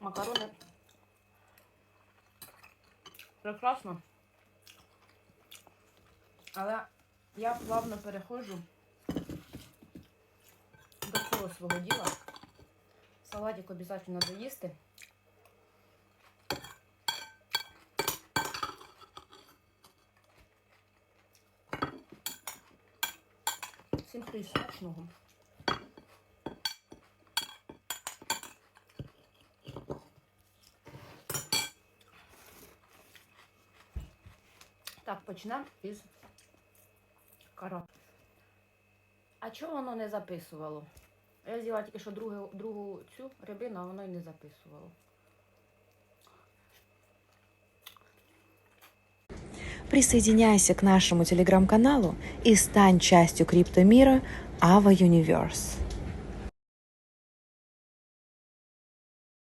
Макарони. Прекрасно. Але я плавно переходжу до цього свого діла. Салатик обов'язково доїсти. Всім хтось смачного. Так, почнемо із карат. А чого воно не записувало? Я з'їла тільки що другу, другу цю рибину, а воно й не записувало. Присоединяйся к нашему телеграм-каналу и стань частью криптомира Ava Universe.